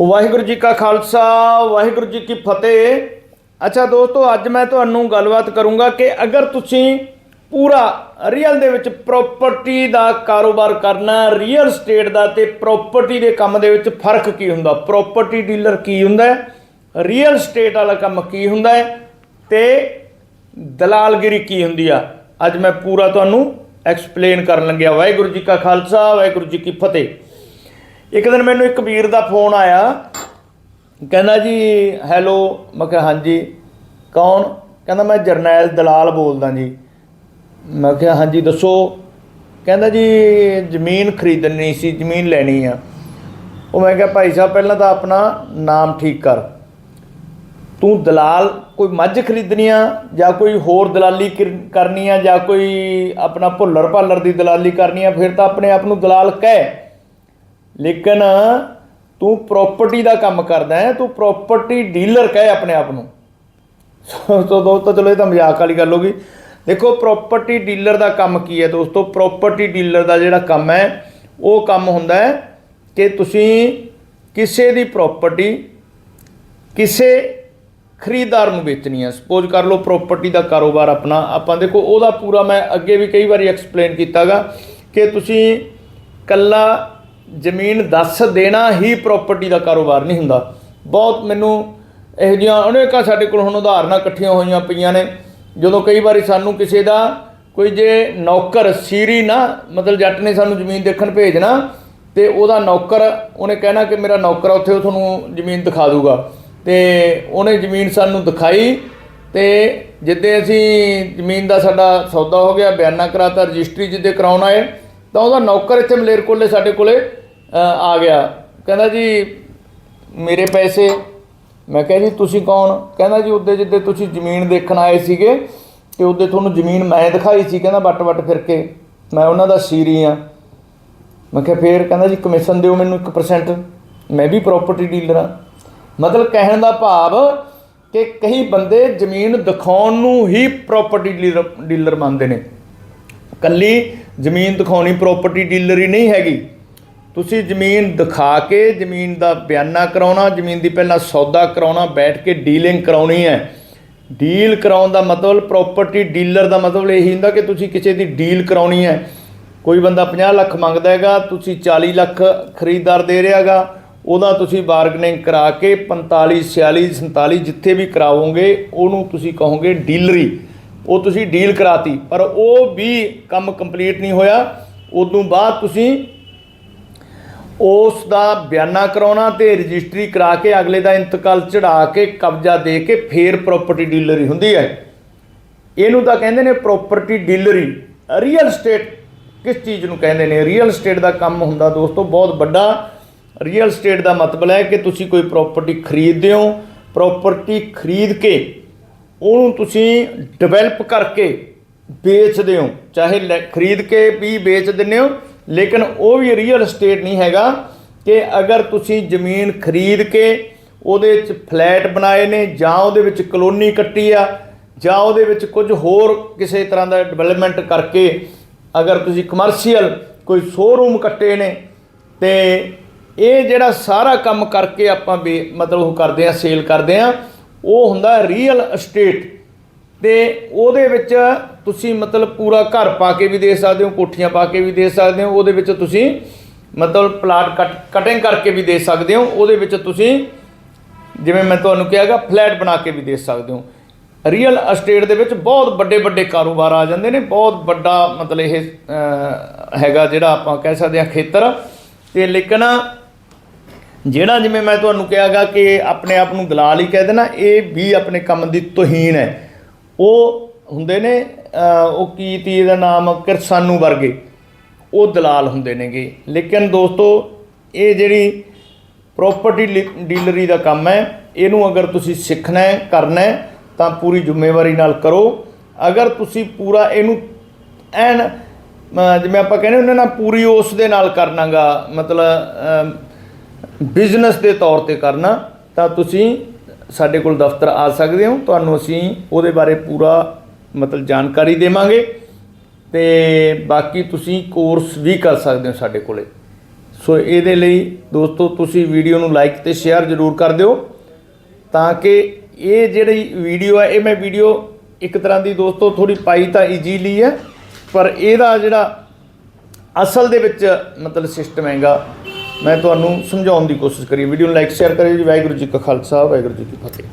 ਵਾਹਿਗੁਰੂ ਜੀ ਕਾ ਖਾਲਸਾ, ਵਾਹਿਗੁਰੂ ਜੀ ਕੀ ਫਤਿਹ। ਅੱਛਾ ਦੋਸਤੋ, ਅੱਜ ਮੈਂ ਤੁਹਾਨੂੰ ਗੱਲਬਾਤ ਕਰੂੰਗਾ ਕਿ ਅਗਰ ਤੁਸੀਂ ਪੂਰਾ ਰੀਅਲ ਦੇ ਵਿੱਚ ਪ੍ਰਾਪਰਟੀ ਦਾ ਕਾਰੋਬਾਰ ਕਰਨਾ ਰੀਅਲ ਸਟੇਟ ਦਾ ਤੇ ਪ੍ਰਾਪਰਟੀ ਦੇ ਕੰਮ ਦੇ ਵਿੱਚ ਫ਼ਰਕ ਕੀ ਹੁੰਦਾ? ਪ੍ਰਾਪਰਟੀ ਡੀਲਰ ਕੀ ਹੁੰਦਾ ਰੀਅਲ ਸਟੇਟ ਵਾਲਾ ਕੰਮ ਕੀ ਹੁੰਦਾ ਹੈ? ਤੇ ਦਲਾਲਗਿਰੀ ਕੀ ਹੁੰਦੀ ਆ? ਅੱਜ ਮੈਂ ਪੂਰਾ ਤੁਹਾਨੂੰ ਐਕਸਪਲੇਨ ਕਰਨ ਲੱਗਿਆ। ਵਾਹਿਗੁਰੂ ਜੀ ਕਾ ਖਾਲਸਾ, ਵਾਹਿਗੁਰੂ ਜੀ ਕੀ ਫਤਿਹ। ਇੱਕ ਦਿਨ ਮੈਨੂੰ ਇੱਕ ਵੀਰ ਦਾ ਫੋਨ ਆਇਆ। ਕਹਿੰਦਾ ਜੀ ਹੈਲੋ ਮੈਂ ਕਿਹਾ, ਹਾਂਜੀ। ਕੌਣ? ਕਹਿੰਦਾ, ਮੈਂ ਜਰਨੈਲ ਦਲਾਲ ਬੋਲਦਾ ਜੀ। ਮੈਂ ਕਿਹਾ, ਹਾਂਜੀ, ਦੱਸੋ। ਕਹਿੰਦਾ ਜੀ, ਜ਼ਮੀਨ ਖਰੀਦਣੀ ਸੀ, ਜ਼ਮੀਨ ਲੈਣੀ ਆ। ਉਹ ਮੈਂ ਕਿਹਾ, ਭਾਈ ਸਾਹਿਬ, ਪਹਿਲਾਂ ਤਾਂ ਆਪਣਾ ਨਾਮ ਠੀਕ ਕਰ। ਤੂੰ ਦਲਾਲ ਕੋਈ ਮੱਝ ਖਰੀਦਣੀ ਆ ਜਾਂ ਕੋਈ ਹੋਰ ਦਲਾਲੀ ਕਰ- ਕਰਨੀ ਆ ਜਾਂ ਕੋਈ ਆਪਣਾ ਭੁੱਲਰ ਭਾਲਰ ਦੀ ਦਲਾਲੀ ਕਰਨੀ ਆ, ਫਿਰ ਤਾਂ ਆਪਣੇ ਆਪ ਨੂੰ ਦਲਾਲ ਕਹਿ। ਲੇਕਿਨ ਤੂੰ ਪ੍ਰਾਪਰਟੀ ਦਾ ਕੰਮ ਕਰਦਾ ਹੈ, ਤੂੰ ਪ੍ਰਾਪਰਟੀ ਡੀਲਰ ਕਹਿ ਆਪਣੇ ਆਪ ਨੂੰ। ਸੋ ਸੋ ਦੋਸਤੋ ਚਲੋ ਇਹ ਤਾਂ ਮਜ਼ਾਕ ਵਾਲੀ ਗੱਲ ਹੋ ਗਈ। ਦੇਖੋ ਪ੍ਰਾਪਰਟੀ ਡੀਲਰ ਦਾ ਕੰਮ ਕੀ ਹੈ ਦੋਸਤੋ? ਪ੍ਰਾਪਰਟੀ ਡੀਲਰ ਦਾ ਜਿਹੜਾ ਕੰਮ ਹੈ, ਉਹ ਕੰਮ ਹੁੰਦਾ ਹੈ ਕਿ ਤੁਸੀਂ ਕਿਸੇ ਦੀ ਪ੍ਰਾਪਰਟੀ ਕਿਸੇ ਖਰੀਦਦਾਰ ਨੂੰ ਵੇਚਣੀ ਹੈ। ਸਪੋਜ਼ ਕਰ ਲਓ ਪ੍ਰਾਪਰਟੀ ਦਾ ਕਾਰੋਬਾਰ ਆਪਣਾ, ਆਪਾਂ ਦੇਖੋ ਉਹਦਾ ਪੂਰਾ ਮੈਂ ਅੱਗੇ ਵੀ ਕਈ ਵਾਰੀ ਐਕਸਪਲੇਨ ਕੀਤਾਗਾ ਕਿ ਤੁਸੀਂ ਕੱਲਾ ਜ਼ਮੀਨ ਦੱਸ ਦੇਣਾ ਹੀ ਪ੍ਰਾਪਰਟੀ ਦਾ ਕਾਰੋਬਾਰ ਨਹੀਂ ਹੁੰਦਾ। ਬਹੁਤ ਮੈਨੂੰ ਇਹੋ ਜਿਹੀਆਂ ਅਨੇਕਾਂ ਸਾਡੇ ਕੋਲ ਹੁਣ ਉਦਾਹਰਨਾਂ ਇਕੱਠੀਆਂ ਹੋਈਆਂ ਪਈਆਂ ਨੇ। ਜਦੋਂ ਕਈ ਵਾਰੀ ਸਾਨੂੰ ਕਿਸੇ ਦਾ ਕੋਈ ਜੇ ਨੌਕਰ ਸੀਰੀ ਨਾ, ਮਤਲਬ ਜੱਟ ਨੇ ਸਾਨੂੰ ਜ਼ਮੀਨ ਦੇਖਣ ਭੇਜਣਾ, ਤੇ ਉਹਦਾ ਨੌਕਰ, ਉਹਨੇ ਕਹਿਣਾ ਕਿ ਮੇਰਾ ਨੌਕਰ ਉੱਥੇ ਉਹ ਤੁਹਾਨੂੰ ਜ਼ਮੀਨ ਦਿਖਾ ਦੂਗਾ। ਤੇ ਉਹਨੇ ਜ਼ਮੀਨ ਸਾਨੂੰ ਦਿਖਾਈ, ਤੇ ਜਿੱਦੇ ਅਸੀਂ ਜ਼ਮੀਨ ਦਾ ਸਾਡਾ ਸੌਦਾ ਹੋ ਗਿਆ, ਬਿਆਨਾ ਕਰਾਤਾ, ਰਜਿਸਟਰੀ ਜਿੱਦੇ ਕਰਾਉਣ ਆਏ, ਤਾਂ ਉਹਦਾ ਨੌਕਰ ਇੱਥੇ ਮਲੇਰਕੋਟਲੇ ਸਾਡੇ ਕੋਲੇ ਆ ਗਿਆ। ਕਹਿੰਦਾ ਜੀ, ਮੇਰੇ ਪੈਸੇ। ਮੈਂ ਕਿਹਾ ਜੀ, ਤੁਸੀਂ ਕੌਣ? ਕਹਿੰਦਾ ਜੀ, ਉੱਦੇ ਜਿੱਦੇ ਤੁਸੀਂ ਜ਼ਮੀਨ ਦੇਖਣ ਆਏ ਸੀਗੇ ਤੇ ਉੱਦੇ ਤੁਹਾਨੂੰ ਜ਼ਮੀਨ ਮੈਂ ਦਿਖਾਈ ਸੀ। ਕਹਿੰਦਾ ਵੱਟ ਵੱਟ ਫਿਰ ਕੇ, ਮੈਂ ਉਹਨਾਂ ਦਾ ਸੀਰੀ ਆ। ਮੈਂ ਕਿਹਾ ਫੇਰ ਕਹਿੰਦਾ ਜੀ, ਕਮਿਸ਼ਨ ਦਿਓ ਮੈਨੂੰ 1% ਮੈਂ ਵੀ ਪ੍ਰਾਪਰਟੀ ਡੀਲਰ ਆ। ਮਤਲਬ ਕਹਿਣ ਦਾ ਭਾਵ ਕਿ ਕਈ ਬੰਦੇ ਜ਼ਮੀਨ ਦਿਖਾਉਣ ਨੂੰ ਹੀ ਪ੍ਰਾਪਰਟੀ ਡੀਲਰ ਡੀਲਰ ਮੰਨਦੇ ਨੇ। ਕੱਲੀ ਜ਼ਮੀਨ ਦਿਖਾਉਣੀ ਪ੍ਰਾਪਰਟੀ ਡੀਲਰ ਹੀ ਨਹੀਂ ਹੈਗੀ। ਤੁਸੀਂ ਜ਼ਮੀਨ ਦਿਖਾ ਕੇ ਜ਼ਮੀਨ ਦਾ ਬਿਆਨਾ ਕਰਾਉਣਾ, ਜ਼ਮੀਨ ਦੀ ਪਹਿਲਾਂ ਸੌਦਾ ਕਰਾਉਣਾ, ਬੈਠ ਕੇ ਡੀਲਿੰਗ ਕਰਾਉਣੀ ਹੈ। ਡੀਲ ਕਰਾਉਣ ਦਾ ਮਤਲਬ ਪ੍ਰਾਪਰਟੀ ਡੀਲਰ ਦਾ ਮਤਲਬ ਇਹੀ ਹੁੰਦਾ ਕਿ ਤੁਸੀਂ ਕਿਸੇ ਦੀ ਡੀਲ ਕਰਾਉਣੀ ਹੈ। ਕੋਈ ਬੰਦਾ 50 ਲੱਖ ਮੰਗਦਾ ਹੈਗਾ, ਤੁਸੀਂ 40 ਲੱਖ ਖਰੀਦਦਾਰ ਦੇ ਰਿਹਾਗਾ ਉਹਦਾ ਤੁਸੀਂ ਬਾਰਗਨਿੰਗ ਕਰਾ ਕੇ 45 46 47 ਜਿੱਥੇ ਵੀ ਕਰਾਵੋਗੇ ਉਹਨੂੰ ਤੁਸੀਂ ਕਹੋਗੇ ਡੀਲਰੀ ਉਹ ਤੁਸੀਂ ਡੀਲ ਕਰਾਤੀ, ਪਰ ਉਹ ਵੀ ਕੰਮ ਕੰਪਲੀਟ ਨਹੀਂ ਹੋਇਆ। ਉਦੋਂ ਬਾਅਦ ਤੁਸੀਂ ਉਸ ਦਾ ਬਿਆਨਾ ਕਰਾਉਣਾ ਤੇ ਰਜਿਸਟਰੀ ਕਰਾ ਕੇ ਅਗਲੇ ਦਾ ਇੰਤਕਾਲ ਚੜਾ ਕੇ ਕਬਜ਼ਾ ਦੇ ਕੇ ਫੇਰ ਪ੍ਰਾਪਰਟੀ ਡੀਲਰੀ ਹੁੰਦੀ ਹੈ। ਇਹਨੂੰ ਤਾਂ ਕਹਿੰਦੇ ਨੇ ਪ੍ਰਾਪਰਟੀ ਡੀਲਰੀ ਰੀਅਲ ਸਟੇਟ ਕਿਸ ਚੀਜ਼ ਨੂੰ ਕਹਿੰਦੇ ਨੇ? ਰੀਅਲ ਸਟੇਟ ਦਾ ਕੰਮ ਹੁੰਦਾ ਦੋਸਤੋ, ਬਹੁਤ ਵੱਡਾ। ਰੀਅਲ ਸਟੇਟ ਦਾ ਮਤਲਬ ਹੈ ਕਿ ਤੁਸੀਂ ਕੋਈ ਪ੍ਰਾਪਰਟੀ ਖਰੀਦਦੇ ਹੋ ਪ੍ਰਾਪਰਟੀ ਖਰੀਦ ਕੇ ਉਹਨੂੰ ਤੁਸੀਂ ਡਿਵੈਲਪ ਕਰਕੇ ਵੇਚਦੇ ਹੋ। ਚਾਹੇ ਲੈ- ਖਰੀਦ ਕੇ ਵੀ ਵੇਚ ਦਿੰਦੇ ਹੋ ਲੇਕਿਨ ਉਹ ਵੀ ਰੀਅਲ ਸਟੇਟ ਨਹੀਂ ਹੈਗਾ ਕਿ ਅਗਰ ਤੁਸੀਂ ਜ਼ਮੀਨ ਖਰੀਦ ਕੇ ਉਹਦੇ ਵਿੱਚ ਫਲੈਟ ਬਣਾਏ ਨੇ ਜਾਂ ਉਹਦੇ ਵਿੱਚ ਕਲੋਨੀ ਕੱਟੀ ਆ ਜਾਂ ਉਹਦੇ ਵਿੱਚ ਕੁਝ ਹੋਰ ਕਿਸੇ ਤਰ੍ਹਾਂ ਦਾ ਡਿਵੈਲਪਮੈਂਟ ਕਰਕੇ ਅਗਰ ਤੁਸੀਂ ਕਮਰਸ਼ੀਅਲ ਕੋਈ ਸ਼ੋਰੂਮ ਕੱਟੇ ਨੇ, ਤੇ ਇਹ ਜਿਹੜਾ ਸਾਰਾ ਕੰਮ ਕਰਕੇ ਆਪਾਂ ਵੇ- ਮਤਲਬ ਉਹ ਕਰਦੇ ਆ ਸੇਲ ਕਰਦੇ ਆ, ਉਹ ਹੁੰਦਾ ਰੀਅਲ ਅਸਟੇਟ ਤੇ ਉਹਦੇ ਵਿੱਚ ਤੁਸੀਂ ਮਤਲਬ ਪੂਰਾ ਘਰ ਪਾ ਕੇ ਵੀ ਦੇ ਸਕਦੇ ਹੋ, ਕੋਠੀਆਂ ਪਾ ਕੇ ਵੀ ਦੇ ਸਕਦੇ ਹੋ, ਉਹਦੇ ਵਿੱਚ ਤੁਸੀਂ ਮਤਲਬ ਪਲਾਟ ਕੱਟ ਕਟਿੰਗ ਕਰਕੇ ਵੀ ਦੇ ਸਕਦੇ ਹੋ, ਉਹਦੇ ਵਿੱਚ ਤੁਸੀਂ ਜਿਵੇਂ ਮੈਂ ਤੁਹਾਨੂੰ ਕਿਹਾਗਾ ਫਲੈਟ ਬਣਾ ਕੇ ਵੀ ਦੇ ਸਕਦੇ ਹੋ। ਰੀਅਲ ਅਸਟੇਟ ਦੇ ਵਿੱਚ ਬਹੁਤ ਵੱਡੇ ਵੱਡੇ ਕਾਰੋਬਾਰ ਆ ਜਾਂਦੇ ਨੇ, ਬਹੁਤ ਵੱਡਾ ਮਤਲਬ ਇਹ ਹੈਗਾ ਜਿਹੜਾ ਆਪਾਂ ਕਹਿ ਸਕਦੇ ਹਾਂ ਖੇਤਰ। ਤੇ ਲੇਕਿਨ ਜਿਹੜਾ ਜਿਵੇਂ ਮੈਂ ਤੁਹਾਨੂੰ ਕਿਹਾਗਾ ਕਿ ਆਪਣੇ ਆਪ ਨੂੰ ਦਲਾਲ ਹੀ ਕਹਿ ਦੇਣਾ, ਇਹ ਵੀ ਆਪਣੇ ਕੰਮ ਦੀ ਤੋਹੀਨ ਹੈ। ਉਹ ਹੁੰਦੇ ਨੇ ਉਹ ਕੀ ਤੀ ਇਹਦਾ ਨਾਮ ਕਿਰਸਾਨੂ ਵਰਗੇ, ਉਹ ਦਲਾਲ ਹੁੰਦੇ ਨੇਗੇ। ਲੇਕਿਨ ਦੋਸਤੋ, ਇਹ ਜਿਹੜੀ ਪ੍ਰਾਪਰਟੀ ਡੀਲਰੀ ਦਾ ਕੰਮ ਹੈ, ਇਹਨੂੰ ਅਗਰ ਤੁਸੀਂ ਸਿੱਖਣਾ ਹੈ, ਕਰਨਾ ਹੈ, ਤਾਂ ਪੂਰੀ ਜ਼ਿੰਮੇਵਾਰੀ ਨਾਲ ਕਰੋ। ਅਗਰ ਤੁਸੀਂ ਪੂਰਾ ਇਹਨੂੰ ਐਨ ਜਿਵੇਂ ਆਪਾਂ ਕਹਿੰਦੇ ਉਹਨਾਂ ਨਾਲ ਪੂਰੀ ਉਸ ਦੇ ਨਾਲ ਕਰਨਾਗਾ, ਮਤਲਬ ਬਿਜ਼ਨਸ ਦੇ ਤੌਰ ਤੇ ਕਰਨਾ, ਤਾਂ ਤੁਸੀਂ ਸਾਡੇ ਕੋਲ ਦਫ਼ਤਰ ਆ ਸਕਦੇ ਹੋ, ਤੁਹਾਨੂੰ ਅਸੀਂ ਉਹਦੇ ਬਾਰੇ ਪੂਰਾ ਮਤਲਬ ਜਾਣਕਾਰੀ ਦੇਵਾਂਗੇ ਤੇ ਬਾਕੀ ਤੁਸੀਂ ਕੋਰਸ ਵੀ ਕਰ ਸਕਦੇ ਹੋ ਸਾਡੇ ਕੋਲੇ। ਸੋ ਇਹਦੇ ਲਈ ਦੋਸਤੋ ਤੁਸੀਂ ਵੀਡੀਓ ਨੂੰ ਲਾਈਕ ਤੇ ਸ਼ੇਅਰ ਜ਼ਰੂਰ ਕਰ ਦਿਓ ਤਾਂ ਕਿ ਇਹ ਜਿਹੜੀ ਵੀਡੀਓ ਹੈ ਇਹ ਮੈਂ ਵੀਡੀਓ ਇੱਕ ਤਰ੍ਹਾਂ ਦੀ ਦੋਸਤੋ ਥੋੜੀ ਪਾਈ ਤਾਂ ਈਜ਼ੀਲੀ ਹੈ, ਪਰ ਇਹਦਾ ਜਿਹੜਾ ਅਸਲ ਦੇ ਵਿੱਚ ਮਤਲਬ ਸਿਸਟਮ ਹੈਗਾ ਮੈਂ ਤੁਹਾਨੂੰ ਸਮਝਾਉਣ ਦੀ ਕੋਸ਼ਿਸ਼ ਕਰੀ ਵੀਡੀਓ ਨੂੰ ਲਾਈਕ ਸ਼ੇਅਰ ਕਰਿਓ ਜੀ। ਵਾਹਿਗੁਰੂ ਜੀ ਕਾ ਖਾਲਸਾ, ਵਾਹਿਗੁਰੂ ਜੀ ਕੀ ਫਤਿਹ।